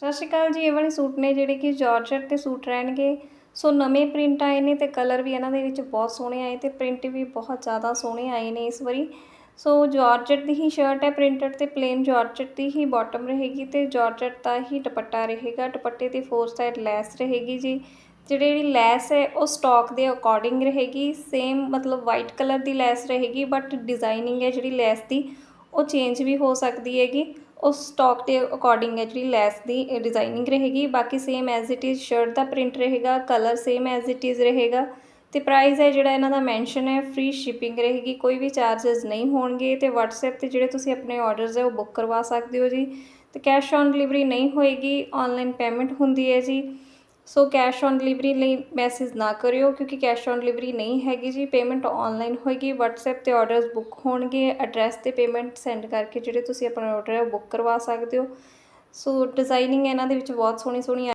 ਸਤਿ ਸ਼੍ਰੀ ਅਕਾਲ ਜੀ, ਇਹ ਵਾਲੇ ਸੂਟ ਨੇ ਜਿਹੜੇ ਕਿ ਜਾਰਜਟ ਤੇ ਸੂਟ ਰਹਿਣਗੇ। ਸੋ ਨਵੇਂ ਪ੍ਰਿੰਟ ਆਏ ਨੇ ਤੇ ਕਲਰ ਵੀ ਇਹਨਾਂ ਦੇ ਵਿੱਚ ਬਹੁਤ ਸੋਹਣੇ ਆਏ ਤੇ ਪ੍ਰਿੰਟ ਵੀ ਬਹੁਤ ਜ਼ਿਆਦਾ ਸੋਹਣੇ ਆਏ ਨੇ ਇਸ ਵਾਰੀ। ਸੋ ਜਾਰਜਟ ਦੀ ਹੀ ਸ਼ਰਟ ਹੈ, ਪ੍ਰਿੰਟਡ ਤੇ ਪਲੇਨ ਜਾਰਜਟ ਦੀ ਹੀ ਬਾਟਮ ਰਹੇਗੀ ਤੇ ਜਾਰਜਟ ਦਾ ਹੀ ਦੁਪੱਟਾ ਰਹੇਗਾ। ਦੁਪੱਟੇ ਦੀ ਫੋਰ ਸਾਈਡ ਲੈਸ ਰਹੇਗੀ ਜੀ। ਜਿਹੜੀ ਜਿਹੜੀ ਲੈਸ ਹੈ, ਉਹ ਸਟਾਕ ਦੇ ਅਕੋਰਡਿੰਗ ਰਹੇਗੀ। ਸੇਮ ਮਤਲਬ ਵਾਈਟ ਕਲਰ ਦੀ ਲੈਸ ਰਹੇਗੀ, ਬਟ ਡਿਜ਼ਾਈਨਿੰਗ ਹੈ ਜਿਹੜੀ ਲੈਸ ਦੀ, ਉਹ ਚੇਂਜ ਵੀ ਹੋ ਸਕਦੀ ਹੈਗੀ। ਉਸ ਸਟਾਕ ਦੇ ਅਕੋਰਡਿੰਗ ਹੈ ਜਿਹੜੀ ਲੈਸ ਦੀ ਡਿਜ਼ਾਈਨਿੰਗ ਰਹੇਗੀ। ਬਾਕੀ same as it is shirt the print ਰਹੇਗਾ colour same as it is ਰਹੇਗਾ। ਤੇ ਪ੍ਰਾਈਸ ਹੈ ਜਿਹੜਾ ਇਹਨਾਂ ਦਾ ਮੈਂਸ਼ਨ ਹੈ ਫ੍ਰੀ ਸ਼ਿਪਿੰਗ ਰਹੇਗੀ। ਕੋਈ ਵੀ ਚਾਰजेस ਨਹੀਂ ਹੋਣਗੇ। ਤੇ WhatsApp ਤੇ ਜਿਹੜੇ ਤੁਸੀਂ ਆਪਣੇ ਆਰਡਰਸ ਹੈ, ਉਹ ਬੁੱਕ ਕਰਵਾ ਸਕਦੇ ਹੋ ਜੀ। ਤੇ ਕੈਸ਼ ਔਨ ਡਿਲੀਵਰੀ ਨਹੀਂ ਹੋਏਗੀ। ਆਨਲਾਈਨ ਪੇਮੈਂਟ ਹੁੰਦੀ ਹੈ ਜੀ। ਸੋ ਕੈਸ਼ ਔਨ ਡਿਲੀਵਰੀ ਲਈ ਮੈਸੇਜ ਨਾ ਕਰਿਓ ਕਿਉਂਕਿ ਕੈਸ਼ ਔਨ ਡਿਲੀਵਰੀ ਨਹੀਂ ਹੈਗੀ ਜੀ ਪੇਮੈਂਟ ਆਨਲਾਈਨ ਹੋਏਗੀ, WhatsApp ਤੇ ਆਰਡਰਸ ਬੁੱਕ ਹੋਣਗੇ ਐਡਰੈਸ ਤੇ ਪੇਮੈਂਟ ਸੈਂਡ ਕਰਕੇ ਜਿਹੜੇ ਤੁਸੀਂ ਆਪਣਾ ਆਰਡਰ ਹੈ ਉਹ ਬੁੱਕ ਕਰਵਾ ਸਕਦੇ ਹੋ। ਸੋ ਡਿਜ਼ਾਈਨਿੰਗ ਇਹਨਾਂ ਦੇ ਵਿੱਚ ਬਹੁਤ ਸੋਹਣੀ ਸੋਹਣੀ